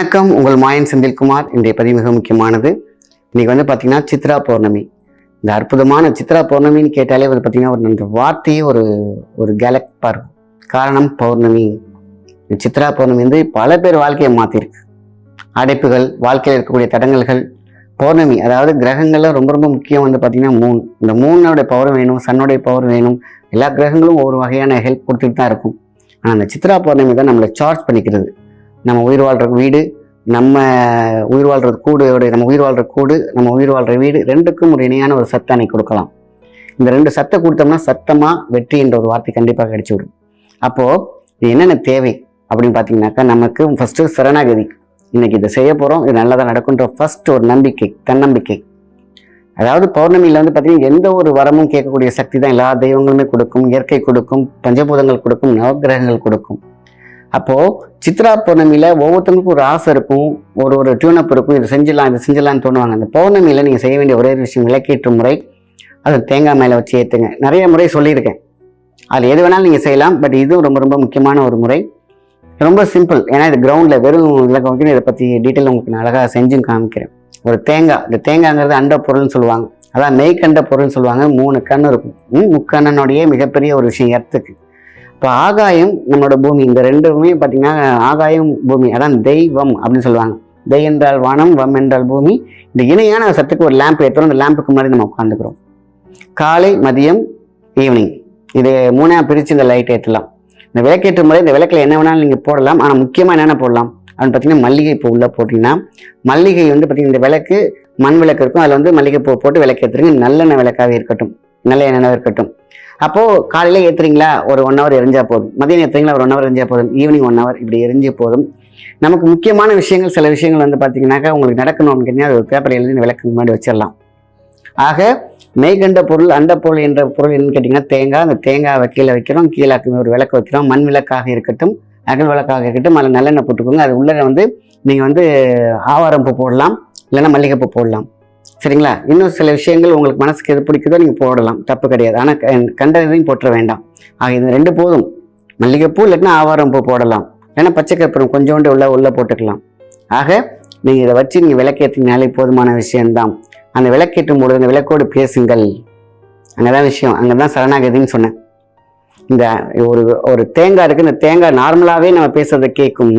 வணக்கம். உங்கள் மாயன் செந்தில்குமார். இன்றைய பதிவு மிக முக்கியமானது. இன்றைக்கி வந்து பார்த்தீங்கன்னா சித்ரா பௌர்ணமி. இந்த அற்புதமான சித்ரா பௌர்ணமின்னு கேட்டாலே வந்து பார்த்தீங்கன்னா ஒரு அந்த வார்த்தையே ஒரு ஒரு கேலக்டாக இருக்கும். காரணம் பௌர்ணமி. இந்த சித்ரா பௌர்ணமி வந்து பல பேர் வாழ்க்கையை மாற்றிருக்கு அடைப்புகள் வாழ்க்கையில் இருக்கக்கூடிய தடங்கல்கள் பௌர்ணமி. அதாவது கிரகங்கள்ல ரொம்ப ரொம்ப முக்கியம் வந்து பார்த்தீங்கன்னா மூன் இந்த மூணோடைய பவர் வேணும் சன்னுடைய பவர் வேணும். எல்லா கிரகங்களும் ஒவ்வொரு வகையான ஹெல்ப் கொடுத்துட்டு தான் இருக்கும். ஆனால் அந்த சித்ரா பௌர்ணமி தான் நம்மளை சார்ஜ் பண்ணிக்கிறது. நம்ம உயிர் வாழ்கிற வீடு நம்ம உயிர் வாழ்கிற கூடோட நம்ம உயிர் வாழ்கிற கூடு நம்ம உயிர் வாழ்கிற வீடு ரெண்டுக்கும் ஒரு இணையான ஒரு சத்தை அன்னைக்கு கொடுக்கலாம். இந்த ரெண்டு சத்தை கொடுத்தோம்னா சத்தமாக வெற்றி என்ற ஒரு வார்த்தை கண்டிப்பாக கிடைச்சி விடும். அப்போது இது என்னென்ன தேவை அப்படின்னு பார்த்தீங்கன்னாக்கா நமக்கு ஃபஸ்ட்டு சரணாகதி. இன்னைக்கு இதை செய்ய போகிறோம் இது நல்லதாக நடக்குன்ற ஃபர்ஸ்ட் ஒரு நம்பிக்கை தன்னம்பிக்கை. அதாவது பௌர்ணமியில் வந்து பார்த்தீங்கன்னா எந்த ஒரு வரமும் கேட்கக்கூடிய சக்தி தான் எல்லா தெய்வங்களுமே கொடுக்கும் இயற்கை கொடுக்கும் பஞ்சபூதங்கள் கொடுக்கும் நவகிரகங்கள் கொடுக்கும். அப்போது சித்ரா பௌர்ணமியில் ஒவ்வொருத்தங்களுக்கும் ஒரு ஆசை இருக்கும் ஒரு ஒரு டியூனப் இருக்கும் இது செஞ்சிடலாம் இது செஞ்சிடலாம்னு தோணுவாங்க. அந்த பௌர்ணமியில் நீங்கள் செய்ய வேண்டிய ஒரே ஒரு விஷயம் விளக்கேற்றும் முறை. அது தேங்காய் மேலே வச்சு ஏற்றுங்க நிறைய முறை சொல்லியிருக்கேன். அதில் எது வேணாலும் நீங்கள் செய்யலாம் பட் இதுவும் ரொம்ப ரொம்ப முக்கியமான ஒரு முறை. ரொம்ப சிம்பிள் ஏன்னா இது கிரவுண்டில் வெறும் விளக்கம் வைக்கணும். இதை பற்றி டீட்டெயில் உங்களுக்கு நான் அழகாக செஞ்சும் காமிக்கிறேன். ஒரு தேங்காய். இந்த தேங்காய்ங்கிறது அண்ட பொருள்னு சொல்லுவாங்க. அதான் மெய்கண்ட பொருள்னு சொல்லுவாங்க. மூணு கண் இருக்கும். முக்கண்ணனுடைய மிகப்பெரிய ஒரு விஷயம் எர்த்துக்கு. இப்போ ஆகாயம் நம்மளோட பூமி. இந்த ரெண்டுமே பார்த்தீங்கன்னா ஆகாயம் பூமி அதான் தெய்வம் அப்படின்னு சொல்லுவாங்க. தெய் என்றால் வானம் வம் என்றால் பூமி. இந்த இணையான சத்துக்கு ஒரு லேம்ப் ஏற்றுறோம் அந்த லேம்புக்கு முன்னாடி நம்ம உட்காந்துக்கிறோம் காலை மதியம் ஈவினிங் இது மூணாக பிரித்து இந்த லைட் ஏற்றலாம் இந்த விளக்கேற்ற முறை இந்த விளக்கில் என்ன வேணாலும் நீங்கள் போடலாம். ஆனால் முக்கியமாக என்னென்ன போடலாம்? அப்படின்னு பார்த்தீங்கன்னா மல்லிகை பூ உள்ளே போட்டிங்கன்னா மல்லிகை வந்து பார்த்தீங்கன்னா இந்த விளக்கு மண் விளக்கு இருக்கும். அதில் வந்து மல்லிகை பூ போட்டு விளக்கேற்றுங்க நல்லெண்ணெய் விளக்காகவே இருக்கட்டும். நல்ல எண்ணெய் இருக்கட்டும். அப்போது காலையில் ஏற்றுறீங்களா ஒரு ஒன் ஹவர் எரிஞ்சா போதும். மதியம் ஏற்றுறீங்களா ஒரு ஒன் ஹவர் எரிஞ்சா போதும். ஈவினிங் ஒன் ஹவர் இப்படி எரிஞ்ச போதும். நமக்கு முக்கியமான விஷயங்கள் சில விஷயங்கள் வந்து பார்த்தீங்கன்னாக்கா உங்களுக்கு நடக்கணும்னு அப்படின்னு அது ஒரு பேப்பர் எழுதி விளக்கு முன்னாடி வச்சிடலாம். ஆக மெய்கண்ட பொருள் அந்த பொருள் என்ற பொருள் என்னன்னு கேட்டிங்கன்னா தேங்காய். அந்த தேங்காவை கீழே வைக்கிறோம். கீழே ஒரு விளக்கு வைக்கிறோம். மண் விளக்காக இருக்கட்டும் அகல் விளக்காக இருக்கட்டும் அதில் நல்லெண்ணெய் போட்டுக்கோங்க. அது உள்ள வந்து நீங்கள் வந்து ஆவாரம் பூ போடலாம். இல்லைன்னா மல்லிகைப்பூ போடலாம். சரிங்களா? இன்னும் சில விஷயங்கள் உங்களுக்கு மனசுக்கு எது பிடிக்குதோ நீங்கள் போடலாம். தப்பு கிடையாது. ஆனால் கண்டதையும் போட்டுற வேண்டாம். ஆக இது ரெண்டு போதும். மல்லிகைப்பூ இல்லைன்னா ஆவாரம் பூ போடலாம். ஏன்னா பச்சை கற்பூரம் கொஞ்சோண்டு உள்ள உள்ளே போட்டுக்கலாம். ஆக நீங்கள் இதை வச்சு நீங்கள் விளக்கேற்றினாலே போதுமான விஷயம்தான். அந்த விளக்கேற்றும் பொழுது அந்த விளக்கோடு பேசுங்கள். அங்கே தான் விஷயம். அங்கே தான் சரணாகதின்னு சொன்னேன். இந்த ஒரு ஒரு தேங்காய் இருக்குது இந்த தேங்காய் நார்மலாகவே நம்ம பேசுறதை கேட்கும்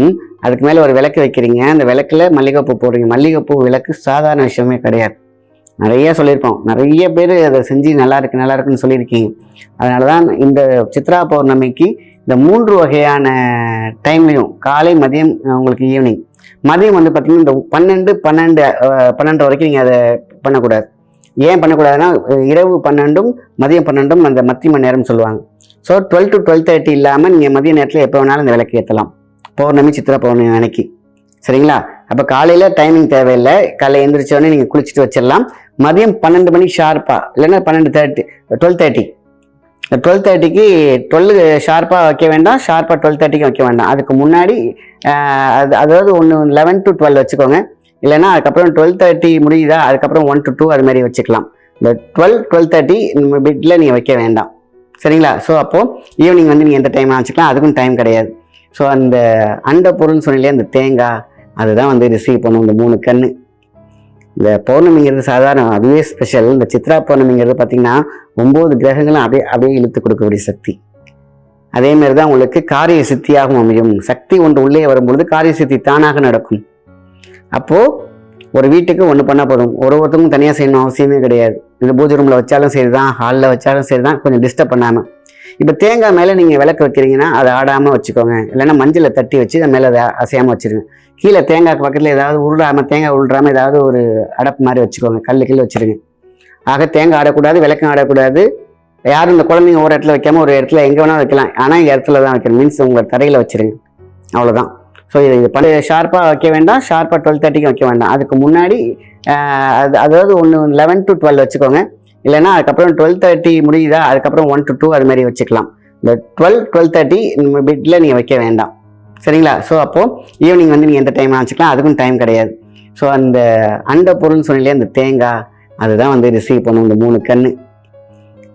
அதுக்கு மேலே ஒரு விளக்கு வைக்கிறீங்க. அந்த விளக்கில் மல்லிகைப்பூ போடுறீங்க. மல்லிகைப்பூ விளக்கு சாதாரண விஷயமே கிடையாது. நிறைய சொல்லியிருக்கோம். நிறைய பேர் அதை செஞ்சு நல்லா இருக்கு நல்லா இருக்குன்னு சொல்லியிருக்கீங்க. அதனால தான் இந்த சித்ரா பௌர்ணமிக்கு இந்த மூன்று வகையான டைம்லையும் காலை மதியம் உங்களுக்கு ஈவினிங் மதியம் வந்து பார்த்திங்கன்னா இந்த பன்னெண்டு பன்னெண்டு பன்னெண்டு வரைக்கும் நீங்கள் அதை பண்ணக்கூடாது. ஏன் பண்ணக்கூடாதுன்னா இரவு பன்னெண்டும் மதியம் பன்னெண்டும் அந்த மத்திய மணி நேரம் சொல்லுவாங்க. So twelve to twelve thirty இல்லாமல் நீங்கள் மதிய நேரத்தில் எப்போ வேணாலும் இந்த விளக்கு ஏற்றலாம் பௌர்ணமி சித்திரை பௌர்ணமி அன்னைக்கு. சரிங்களா? அப்போ காலையில் டைமிங் தேவையில்லை. காலையில் எழுந்திரிச்சோடனே உடனே நீங்கள் குளிச்சுட்டு வச்சிடலாம். மதியம் பன்னெண்டு மணிக்கு ஷார்ப்பாக இல்லைன்னா பன்னெண்டு தேர்ட்டி டுவெல் தேர்ட்டி டுவெல் தேர்ட்டிக்கு டுவெல் ஷார்ப்பாக வைக்க வேண்டாம். ஷார்ப்பாக டுவெல் தேர்ட்டிக்கு வைக்க வேண்டாம். அதுக்கு முன்னாடி அது அதாவது ஒன்று லெவன் டு டுவெல் வச்சுக்கோங்க. இல்லைன்னா அதுக்கப்புறம் டுவெல் தேர்ட்டி முடியுதா? அதுக்கப்புறம் ஒன் டு டூ அது மாதிரி வச்சுக்கலாம். இந்த டுவெல் டுவெல் தேர்ட்டி பிட்டில் நீங்கள் வைக்க வேண்டாம். சரிங்களா? ஸோ அப்போது ஈவினிங் வந்து நீங்கள் எந்த டைம் வச்சுக்கலாம். அதுக்கும் டைம் கிடையாது. ஸோ அந்த அண்ட பொருள்னு சொன்னாலே அந்த தேங்காய் அதுதான் வந்து ரிசீவ் பண்ணும் இந்த மூணு கண்ணு. இந்த பௌர்ணமிங்கிறது சாதாரண அதுவே ஸ்பெஷல் இந்த சித்ரா பௌர்ணமிங்கிறது பார்த்தீங்கன்னா ஒம்பது கிரகங்களும் அப்படியே அப்படியே இழுத்து கொடுக்கக்கூடிய சக்தி. அதே மாதிரி தான் உங்களுக்கு காரிய சித்தியாகவும் அமையும். சக்தி ஒன்று உள்ளே வரும்பொழுது காரிய சித்தி தானாக நடக்கும். அப்போது ஒரு வீட்டுக்கு ஒன்று பண்ணால் போதும். ஒரு ஒருத்தவங்க தனியாக செய்யணும் அவசியமே கிடையாது. இந்த பூஜை ரூமில் வச்சாலும் சரி தான் ஹாலில் வச்சாலும் சரி தான் கொஞ்சம் டிஸ்டர்ப் பண்ணாமல் இப்போ தேங்காய் மேலே நீங்கள் விளக்கு வைக்கிறீங்கன்னா அதை ஆடாமல் வச்சுக்கோங்க. இல்லைன்னா மஞ்சளை தட்டி வச்சு அது மேலே அதை அசையாமல் வச்சுருங்க. கீழே தேங்காய்க்கு பக்கத்தில் ஏதாவது உருளாமல் தேங்காய் உருளாமல் ஏதாவது ஒரு அடப்பு மாதிரி வச்சுக்கோங்க. கல்லு கீழே வச்சுருங்க. ஆக தேங்காய் ஆடக்கூடாது விளக்கம் ஆடக்கூடாது. யாரும் இந்த குழந்தைங்க ஒரு இடத்துல வைக்காமல் ஒரு இடத்துல எங்கே வேணாலும் வைக்கலாம். ஆனால் இந்த இடத்துல தான் வைக்கணும். மீன்ஸ் உங்கள் தரையில் வச்சிருங்க. அவ்வளோதான் ஸோ இது இது பண்ண ஷார்ப்பாக வைக்க வேண்டாம். ஷார்ப்பாக டுவெல் தேர்ட்டிக்கு வைக்க வேண்டாம். அதுக்கு முன்னாடி அது அதாவது ஒன்று லெவன் டு டுவெல் வச்சுக்கோங்க. இல்லைன்னா அதுக்கப்புறம் டுவெல் தேர்ட்டி முடியுதா? அதுக்கப்புறம் ஒன் டு டூ அது மாதிரி வச்சுக்கலாம். இந்த டுவெல் டுவெல் தேர்ட்டி பிட்டில் நீங்கள் வைக்க வேண்டாம். சரிங்களா? ஸோ அப்போது ஈவினிங் வந்து நீங்கள் எந்த டைம் வச்சுக்கலாம்? அதுக்கும் டைம் கிடையாது. ஸோ அந்த அண்ட பொருள்னு சொன்னீங்களே அந்த தேங்காய் அதுதான் வந்து ரிசீவ் பண்ணும். இந்த மூணு கண்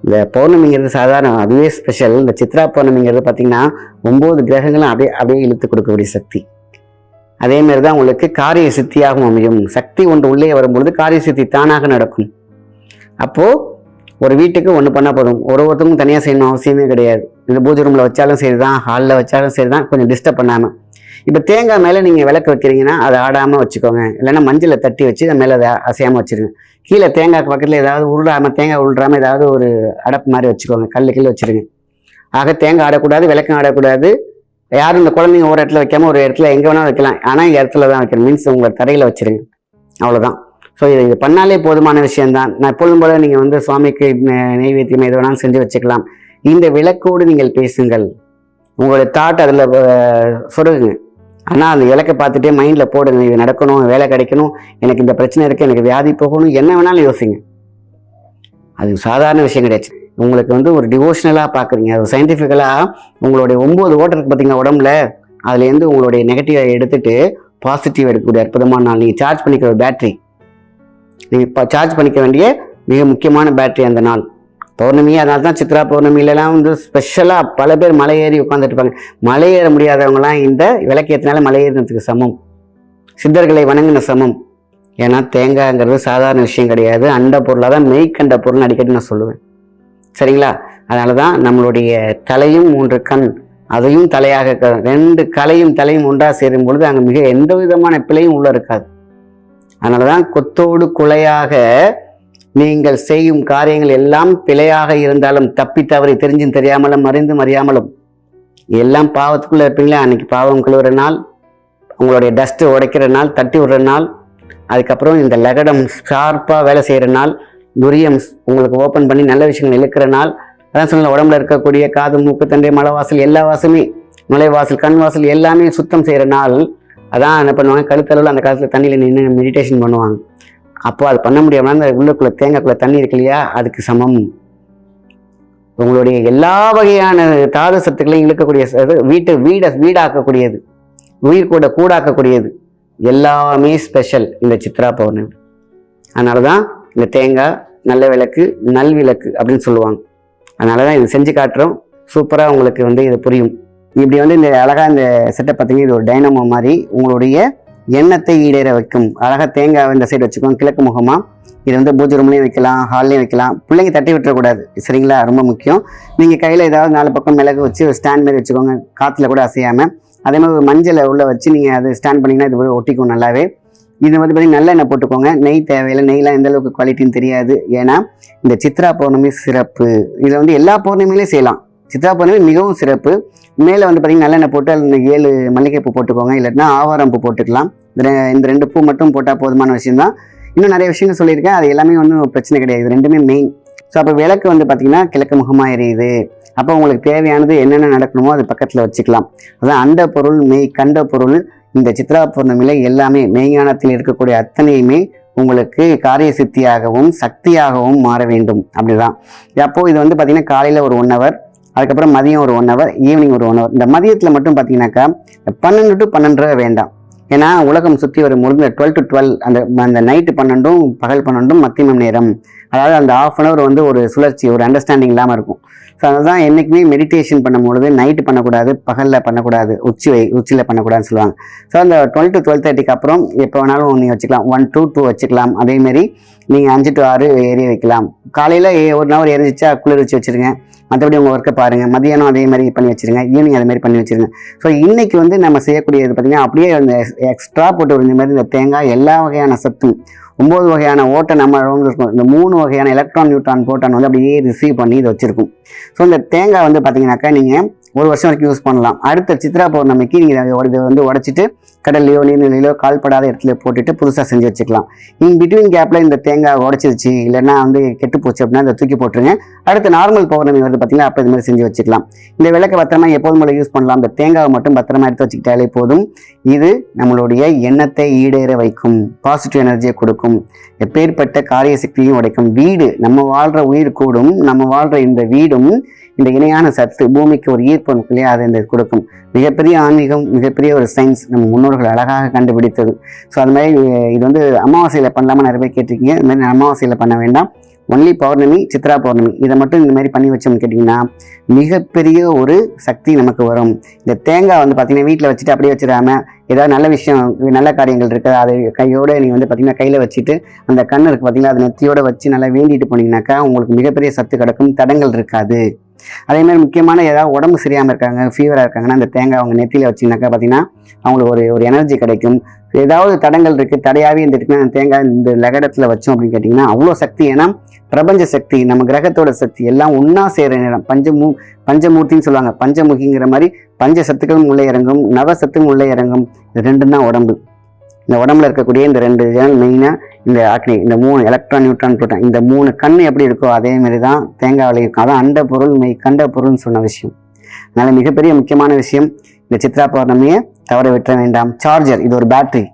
இந்த பௌர்ணமிங்கிறது சாதாரண அதுவே ஸ்பெஷல் இந்த சித்ரா பௌர்ணமிங்கிறது பார்த்தீங்கன்னா ஒம்பது கிரகங்களும் அப்படியே அப்படியே இழுத்து கொடுக்கக்கூடிய சக்தி. அதே மாதிரி தான் உங்களுக்கு காரிய சித்தியாகவும் அமையும். சக்தி ஒன்று உள்ளே வரும்பொழுது காரிய சித்தி தானாக நடக்கும். அப்போது ஒரு வீட்டுக்கு ஒன்று பண்ணால் போதும். ஒரு ஒருத்தருக்கும் தனியாக செய்யணும் அவசியமே கிடையாது. இந்த பூஜை ரூமில் வச்சாலும் சரி தான் ஹாலில் வச்சாலும் சரி தான் கொஞ்சம் டிஸ்டர்ப் பண்ணாமல் இப்போ தேங்காய் மேலே நீங்கள் விளக்கு வைக்கிறீங்கன்னா அதை ஆடாமல் வச்சுக்கோங்க. இல்லைன்னா மஞ்சளை தட்டி வச்சு அதை மேலே அதை அசையாமல் வச்சுருங்க. கீழே தேங்காய்க்கு பக்கத்தில் ஏதாவது உருளாமல் தேங்காய் உருளாமல் ஏதாவது ஒரு அடப்பு மாதிரி வச்சுக்கோங்க. கல் கீழே வச்சிருங்க. ஆக தேங்காய் ஆடக்கூடாது விளக்கம் ஆடக்கூடாது. யாரும் இந்த குழந்தைங்க ஒரு இடத்துல வைக்காமல் ஒரு இடத்துல எங்கே வேணாலும் வைக்கலாம். ஆனால் இடத்துல தான் வைக்கணும். மீன்ஸ் உங்களை தரையில் வச்சிருங்க. அவ்வளோதான் ஸோ இதை இது பண்ணாலே போதுமான விஷயம்தான். நான் எப்பொழுதும் போல நீங்கள் வந்து சுவாமிக்கு நெய்வேத்தியம் எது வேணாலும் செஞ்சு வச்சுக்கலாம். இந்த விளக்கோடு நீங்கள் பேசுங்கள். உங்களுடைய தாட் அதில் சொருகுங்க. ஆனால் அந்த இலக்கை பார்த்துட்டே மைண்டில் போடுங்க. இது நடக்கணும் வேலை கிடைக்கணும் எனக்கு இந்த பிரச்சனை இருக்குது எனக்கு வியாதி போகணும் என்ன வேணாலும் யோசிங்க. அது சாதாரண விஷயம் கிடையாது. உங்களுக்கு வந்து ஒரு டிவோஷனலாக பார்க்குறீங்க. அது சயின்டிஃபிக்கலாக உங்களுடைய ஒம்பது ஓட்டம் இருக்குது பார்த்தீங்கன்னா உடம்புல? அதுலேருந்து உங்களுடைய நெகட்டிவை எடுத்துகிட்டு பாசிட்டிவ் எடுக்கக்கூடிய அற்புதமான நாள். நீங்கள் சார்ஜ் பண்ணிக்கிற பேட்டரி நீங்கள் இப்போ சார்ஜ் பண்ணிக்க வேண்டிய மிக முக்கியமான பேட்டரி அந்த நாள். பௌர்ணமி அதனால தான் சித்ரா பௌர்ணமியிலலாம் வந்து ஸ்பெஷலாக பல பேர் மலை ஏறி உட்காந்துட்டு மலை ஏற முடியாதவங்களாம் இந்த விளக்கியத்தினால மலை ஏறினதுக்கு சமம். சித்தர்களை வணங்கின சமம். ஏன்னா தேங்காய்ங்கிறது சாதாரண விஷயம் கிடையாது. அண்ட பொருளாக தான் மெய்க்கண்ட பொருள்னு அடிக்கடி நான் சொல்லுவேன். சரிங்களா? அதனால தான் நம்மளுடைய தலையும் மூன்று கண். அதையும் தலையாக க- ரெண்டு கலையும் தலையும் ஒன்றாக சேரும் பொழுது அங்கே மிக எந்த விதமான பிழையும் உள்ளே இருக்காது. அதனால தான் கொத்தோடு குலையாக நீங்கள் செய்யும் காரியங்கள் எல்லாம் பிழையாக இருந்தாலும் தப்பி தவறி தெரிஞ்சும் தெரியாமலும் மறைந்தும் அறியாமலும் எல்லாம் பாவத்துக்குள்ளே இருப்பீங்களே? அன்னைக்கு பாவம் கழுவுற நாள் உங்களுடைய டஸ்ட்டு உடைக்கிற நாள் தட்டி விடுற நாள் அதுக்கப்புறம் இந்த லகடம் ஷார்ப்பாக வேலை செய்கிற நாள் துரியம் உங்களுக்கு ஓப்பன் பண்ணி நல்ல விஷயங்கள் இழுக்கிற நாள் அதான் சொன்ன உடம்புல இருக்கக்கூடிய காது மூக்கு தண்டை மலை வாசல் எல்லா வாசலுமே நுழைவாசல் கண் வாசல் எல்லாமே சுத்தம் செய்கிற நாள் அதான் என்ன பண்ணுவாங்க கழுத்தளவில் அந்த காலத்தில் தண்ணியில் நின்று மெடிடேஷன் பண்ணுவாங்க. அப்போ அது பண்ண முடியாமல் அந்த உள்ளுக்குள்ளே தேங்காய்க்குள்ள தண்ணி இருக்கு இல்லையா அதுக்கு சமம். உங்களுடைய எல்லா வகையான தாது சத்துக்களையும் இழுக்கக்கூடிய ச- வீட்டு வீடை வீடாக்கக்கூடியது. உயிர் கூட கூடாக்கக்கூடியது. எல்லாமே ஸ்பெஷல் இந்த சித்ரா பௌர்ணமி. அதனால தான் இந்த தேங்காய் நல்ல விளக்கு நல் விளக்கு அப்படின்னு சொல்லுவாங்க. அதனால தான் இது செஞ்சு காட்டுறோம். சூப்பராக உங்களுக்கு வந்து இது புரியும். இப்படி வந்து இந்த அழகாக இந்த செட்டப் பார்த்தீங்கன்னா இது ஒரு டைனமோ மாதிரி உங்களுடைய எண்ணத்தை ஈடேற வைக்கும். அழகாக தேங்காய் இந்த சைடு வச்சுக்கோங்க கிழக்கு முகமாக இது வந்து பூஜை ரூம்லேயும் வைக்கலாம் ஹால்லையும் வைக்கலாம். பிள்ளைங்க தட்டி விட்டுறக்கூடாது. சரிங்களா? ரொம்ப முக்கியம். நீங்கள் கையில் ஏதாவது நாலு பக்கம் மிளகு வச்சு ஒரு ஸ்டாண்ட் மாதிரி வச்சுக்கோங்க. காற்றுல கூட அசையாமல் அதே மாதிரி ஒரு மஞ்சளை உள்ளே வச்சு நீங்கள் அது ஸ்டாண்ட் பண்ணிங்கன்னா இது போய் ஒட்டிக்கும் நல்லாவே. இது வந்து பார்த்தீங்கன்னா நல்லெண்ணெய் போட்டுக்கோங்க. நெய் தேவையில்லை. நெய்லாம் எந்த அளவுக்கு குவாலிட்டின்னு தெரியாது. ஏன்னா இந்த சித்ரா பௌர்ணமி சிறப்பு. இதில் வந்து எல்லா பௌர்ணமிலையும் செய்யலாம். சித்ரா பௌர்ணமி மிகவும் சிறப்பு. மேலே வந்து பார்த்தீங்கன்னா நல்லெண்ணெய் போட்டு அதில் இந்த ஏழு மல்லிகைப்பூ போட்டுக்கோங்க. இல்லைன்னா ஆவாரம் பூ போட்டுக்கலாம். இந்த ரெண்டு பூ மட்டும் போட்டால் போதுமான விஷயம்தான். இன்னும் நிறைய விஷயங்கள் சொல்லியிருக்கேன். அது எல்லாமே ஒன்றும் பிரச்சனை கிடையாது. ரெண்டுமே மெயின் ஸோ அப்போ விளக்கு வந்து பார்த்திங்கன்னா கிழக்கு முகமாக எரியுது. அப்போ உங்களுக்கு தேவையானது என்னென்ன நடக்கணுமோ அது பக்கத்தில் வச்சுக்கலாம். அதான் அந்த பொருள் மெய் கண்ட பொருள் இந்த சித்ரா பௌர்ணமியில் எல்லாமே மெய்ஞானத்தில் இருக்கக்கூடிய அத்தனையுமே உங்களுக்கு காரிய சித்தியாகவும் சக்தியாகவும் மாற வேண்டும். அப்படிதான். அப்போது இது வந்து பார்த்தீங்கன்னா காலையில் ஒரு ஒன் ஹவர் அதுக்கப்புறம் மதியம் ஒரு ஒன் ஹவர் ஈவினிங் ஒரு ஒன் ஹவர் இந்த மதியத்தில் மட்டும் பார்த்தீங்கன்னாக்கா பன்னெண்டு டு பன்னெண்டரை வேண்டாம். ஏன்னா உலகம் சுற்றி வரும் இந்த டுவெல் டு டுவெல் அந்த அந்த நைட்டு பன்னெண்டும் பகல் பன்னெண்டும் மத்தியமம் நேரம். அதாவது அந்த ஆஃப் அன் ஹவர் வந்து ஒரு சுழற்சி ஒரு அண்டர்ஸ்டாண்டிங் இல்லாமல் இருக்கும். ஸோ அதுதான் என்றைக்குமே மெடிடேஷன் பண்ணும்பொழுது நைட்டு பண்ணக்கூடாது பகலில் பண்ணக்கூடாது உச்சி வை உச்சியில் பண்ணக்கூடாதுன்னு சொல்லுவாங்க. ஸோ அந்த டுவெல் டு டுவெல் தேர்ட்டிக்கு அப்புறம் எப்போ வேணாலும் நீங்கள் வச்சுக்கலாம். ஒன் டூ டூ வச்சுக்கலாம். அதேமாரி நீங்கள் அஞ்சு டு ஆறு ஏறி வைக்கலாம். காலையில் ஒரு நவர் எரிஞ்சிச்சா குளிர் வச்சு வச்சுருங்க. மற்றபடி உங்கள் ஒர்க்கை பாருங்கள் மதியானம் அதே மாதிரி பண்ணி வச்சுருங்க. ஈவினிங் அதே மாதிரி பண்ணி வச்சுருங்க. ஸோ இன்றைக்கி வந்து நம்ம செய்யக்கூடியது பார்த்திங்கன்னா அப்படியே அந்த எக்ஸ்ட்ரா போட்டு விழுந்த மாதிரி இந்த தேங்காய் எல்லா வகையான சத்தும் ஒம்பது வகையான ஓட்டை நம்ம இருக்கும். இந்த மூணு வகையான எலக்ட்ரான் நியூட்ரான் போட்டான் வந்து அப்படியே ரிசீவ் பண்ணி இது வச்சுருக்கும். ஸோ இந்த தேங்காய் வந்து பார்த்தீங்கன்னாக்கா நீங்கள் ஒரு வருஷம் வரைக்கும் யூஸ் பண்ணலாம். அடுத்த சித்ரா பௌர்ணமிக்கு நீங்கள் இதை வந்து உடைச்சிட்டு கடல்லையோ நீர்நிலையிலோ கால்படாத இடத்துல போட்டுட்டு புதுசாக செஞ்சு வச்சுக்கலாம். இன் பிட்வீன் கேப்பில் இந்த தேங்காய் உடைச்சிருச்சு இல்லைன்னா வந்து கெட்டு போச்சு அப்படின்னா அதை தூக்கி போட்டுருங்க. அடுத்து நார்மல் பௌர்ணமி வந்து பார்த்தீங்கன்னா அப்போ இது மாதிரி செஞ்சு வச்சுக்கலாம். இந்த விளக்கை பத்திரமா எப்போதும் போல யூஸ் பண்ணலாம். இந்த தேங்காவை மட்டும் பத்திரமா எடுத்து வச்சுக்கிட்டாலே போதும். இது நம்மளுடைய எண்ணத்தை ஈடேற வைக்கும் பாசிட்டிவ் எனர்ஜியை கொடுக்கும். எப்பேற்பட்ட காரிய சக்தியும் உடைக்கும். வீடு நம்ம வாழ்ற உயிர் கூடும் நம்ம வாழ்ற இந்த வீடும் இந்த இணையான சத்து பூமிக்கு ஒரு ஈர்ப்பு இல்லையா அதை இந்த கொடுக்கும். மிகப்பெரிய ஆன்மீகம் மிகப்பெரிய ஒரு சயின்ஸ் நம்ம முன்னோர்கள் அழகாக கண்டுபிடித்தது. ஸோ அது மாதிரி இது வந்து அமாவாசையில் பண்ணலாமா? நிறைய பேர் கேட்டிருக்கீங்க. இது மாதிரி அமாவாசையில் பண்ண வேண்டாம். ஒன்லி பௌர்ணமி சித்ரா பௌர்ணமி இதை மட்டும் இந்த மாதிரி பண்ணி வச்சோம்னு கேட்டிங்கன்னா மிகப்பெரிய ஒரு சக்தி நமக்கு வரும். இந்த தேங்காய் வந்து பார்த்தீங்கன்னா வீட்டில் வச்சுட்டு அப்படியே வச்சிடாம ஏதாவது நல்ல விஷயம் நல்ல காரியங்கள் இருக்குது அதை கையோட நீங்கள் வந்து பார்த்தீங்கன்னா கையில் வச்சுட்டு அந்த கண்ணு இருக்குது பார்த்திங்கன்னா அதை நெத்தியோட வச்சு நல்லா வேண்டிட்டு போனீங்கன்னாக்கா உங்களுக்கு மிகப்பெரிய சத்து கிடக்கும். தடங்கள் இருக்காது. அதே மாதிரி முக்கியமான ஏதாவது உடம்பு சரியாமல் இருக்காங்க ஃபீவராக இருக்காங்கன்னா அந்த தேங்காய் அவங்க நெத்தியில் வச்சிங்கனாக்கா பார்த்தீங்கன்னா அவங்களுக்கு ஒரு ஒரு எனர்ஜி கிடைக்கும். ஏதாவது தடங்கள் இருக்குது தடையாகவே இருந்துட்டுனா அந்த தேங்காய் இந்த லகடத்தில் வச்சோம் அப்படின்னு கேட்டிங்கன்னா அவ்வளோ சக்தி. ஏன்னா பிரபஞ்ச சக்தி நம்ம கிரகத்தோட சக்தி எல்லாம் ஒன்றா சேர்கிற நேரம். பஞ்சமூ பஞ்சமூர்த்தின்னு சொல்லுவாங்க. பஞ்சமுகிங்கிற மாதிரி பஞ்ச சத்துக்களும் உள்ளே இறங்கும் நவ சத்தும் உள்ளே இறங்கும். இது ரெண்டும் தான் உடம்பு. இந்த உடம்புல இருக்கக்கூடிய இந்த ரெண்டு மெயினாக இந்த ஆக்னி இந்த மூணு எலக்ட்ரான் நியூட்ரான் புரோட்டான் இந்த மூணு கண் எப்படி இருக்கோ அதே மாதிரி தான் தேங்காவில் இருக்கும். அதான் அண்ட பொருள் மெய் கண்ட பொருள்னு சொன்ன விஷயம். அதனால் மிகப்பெரிய முக்கியமான விஷயம் இந்த சித்ரா பௌர்ணமியை தவற விட்ட வேண்டாம். சார்ஜர் இது ஒரு பேட்டரி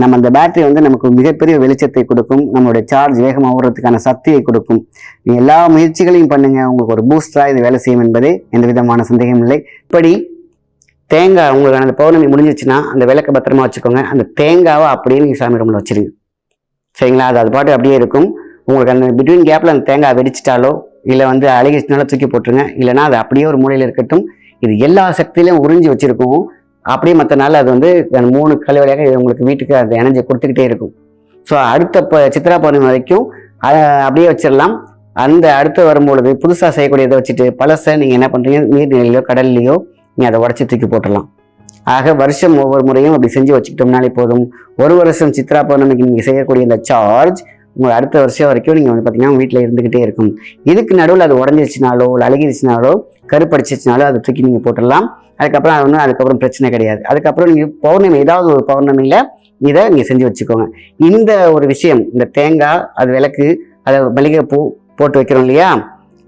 நம்ம அந்த பேட்டரி வந்து நமக்கு மிகப்பெரிய வெளிச்சத்தை கொடுக்கும். நம்மளுடைய சார்ஜ் வேகமாக ஓடுறதுக்கான சக்தியை கொடுக்கும். நீ எல்லா முயற்சிகளையும் பண்ணுங்க. உங்களுக்கு ஒரு பூஸ்டராக இது வேலை செய்யும் என்பதே எந்த விதமான சந்தேகம் இல்லை. இப்படி தேங்காய் உங்களுக்கு அந்த பௌர்ணமி முடிஞ்சிச்சுன்னா அந்த விளக்க பத்திரமா வச்சுக்கோங்க. அந்த தேங்காவை அப்படியே நீங்கள் சாமி ரூமில் வச்சிருங்க. சரிங்களா? அது அது பாட்டு அப்படியே இருக்கும். உங்களுக்கு அந்த பிட்வீன் கேப்பில் அந்த தேங்காய் வெடிச்சிட்டாலோ இல்லை வந்து அழுகிச்சினாலும் தூக்கி போட்டுருங்க. இல்லைன்னா அது அப்படியே ஒரு மூலையில் இருக்கட்டும். இது எல்லா சக்தியிலையும் உறிஞ்சி வச்சுருக்கும். அப்படியே மற்ற நாள் அது வந்து அந்த மூணு கலை வழியாக உங்களுக்கு வீட்டுக்கு அந்த எனர்ஜி கொடுத்துக்கிட்டே இருக்கும். ஸோ அடுத்த ப சித்ரா பௌர்ணமி வரைக்கும் அதை அப்படியே வச்சிடலாம். அந்த அடுத்து வரும்பொழுது புதுசாக செய்யக்கூடியதை வச்சுட்டு பழசை நீங்கள் என்ன பண்ணுறீங்க நீர்நிலையிலோ கடல்லையோ நீங்கள் அதை உடச்சி தூக்கி போட்டுடலாம். ஆக வருஷம் ஒவ்வொரு முறையும் அப்படி செஞ்சு வச்சுக்கிட்டோம்னாலே போதும். ஒரு வருஷம் சித்ரா பௌர்ணமிக்கு நீங்கள் செய்யக்கூடிய இந்த சார்ஜ் உங்கள் அடுத்த வருஷம் வரைக்கும் நீங்கள் வந்து பார்த்தீங்கன்னா வீட்டில் இருந்துக்கிட்டே இருக்கும். இதுக்கு நடுவில் அது உடஞ்சிருச்சுனாலோ இல்லை அழுகிருச்சுனாலோ கருப்படிச்சிருச்சுனாலோ அதை தூக்கி நீங்கள் போட்டுடலாம். அதுக்கப்புறம் அது ஒன்றும் அதுக்கப்புறம் பிரச்சனை கிடையாது. அதுக்கப்புறம் நீங்கள் பௌர்ணமி ஏதாவது ஒரு பௌர்ணமியில் இதை நீங்கள் செஞ்சு வச்சுக்கோங்க. இந்த ஒரு விஷயம் இந்த தேங்காய் அது விளக்கு அதை மல்லிகைப்பூ போட்டு வைக்கிறோம் இல்லையா?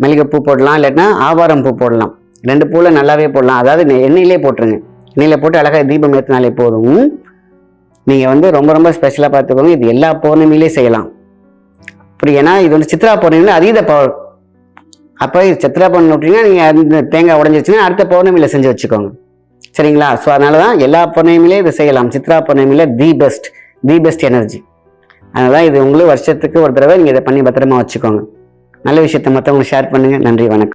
மல்லிகைப்பூ போடலாம் இல்லாட்டினா ஆவாரம் பூ போடலாம். ரெண்டு பூவில் நல்லாவே போடலாம். அதாவது எண்ணெயிலே போட்டுருங்க. எண்ணெயில் போட்டு அழகாக தீபம் ஏற்றினாலே போதும். நீங்கள் வந்து ரொம்ப ரொம்ப ஸ்பெஷலாக பார்த்துக்கோங்க. இது எல்லா பௌர்ணமியிலே செய்யலாம். அப்படி ஏன்னா இது வந்து சித்ரா பௌர்ணமியில் அதீத பவர் அப்போ இது சித்ரா பௌர்ணமி விட்டீங்கன்னா நீங்கள் அந்த தேங்காய் உடஞ்சிருச்சுன்னா அடுத்த பௌர்ணமியில் செஞ்சு வச்சுக்கோங்க. சரிங்களா? ஸோ அதனால தான் எல்லா பௌர்ணமியிலே இது செய்யலாம். சித்ரா பௌர்ணமியில் the best the best energy அதனால இது உங்களுக்கு வருஷத்துக்கு ஒரு தடவை நீங்கள் இதை பண்ணி பத்திரமா வச்சுக்கோங்க. நல்ல விஷயத்தை மற்றவங்களுக்கு ஷேர் பண்ணுங்கள் நன்றி வணக்கம்.